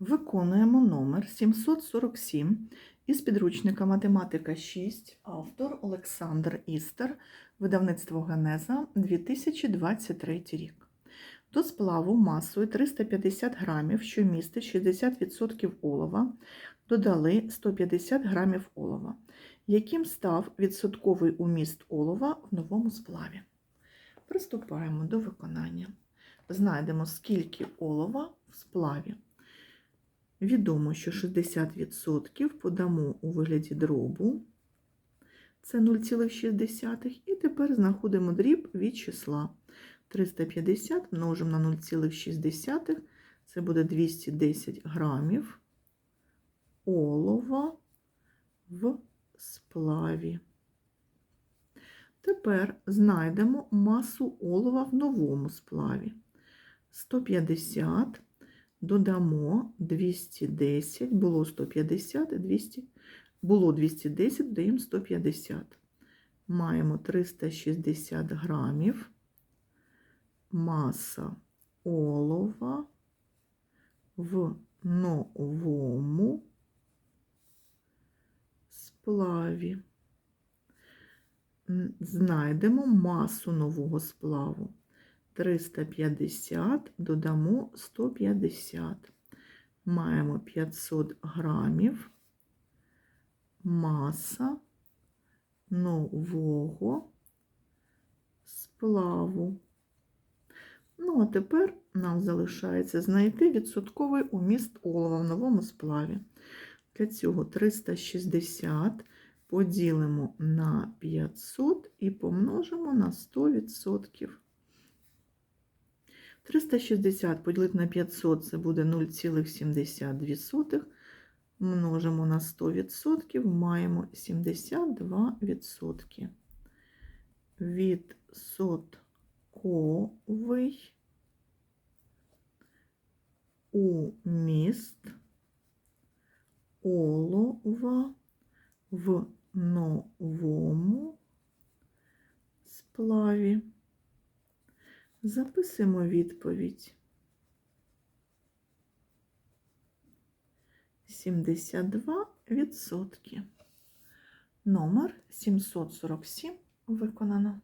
Виконуємо номер 747 із підручника Математика 6, автор Олександр Істер, видавництво Генеза 2023 рік. До сплаву масою 350 грамів, що містить 60% олова, додали 150 грамів олова, яким став відсотковий уміст олова в новому сплаві. Приступаємо до виконання. Знайдемо, скільки олова в сплаві. Відомо, що 60% подамо у вигляді дробу, це 0,6. І тепер знаходимо дріб від числа. 350 множимо на 0,6, це буде 210 грамів олова в сплаві. Тепер знайдемо масу олова в новому сплаві. 150 додамо 210, було 150 і 200, було 210, додаємо 150. Маємо 360 грамів маса олова в новому сплаві. Знайдемо масу нового сплаву. 350 додамо 150. Маємо 500 грамів маса нового сплаву. Ну, а тепер нам залишається знайти відсотковий уміст олова в новому сплаві. Для цього 360 поділимо на 500 і помножимо на 100%. 360 поділити на 500 це буде 0,72. Множимо на 100%, маємо 72%. Відсотковий уміст олова в новому сплаві. Записуємо відповідь. 72%. Номер 747 виконано.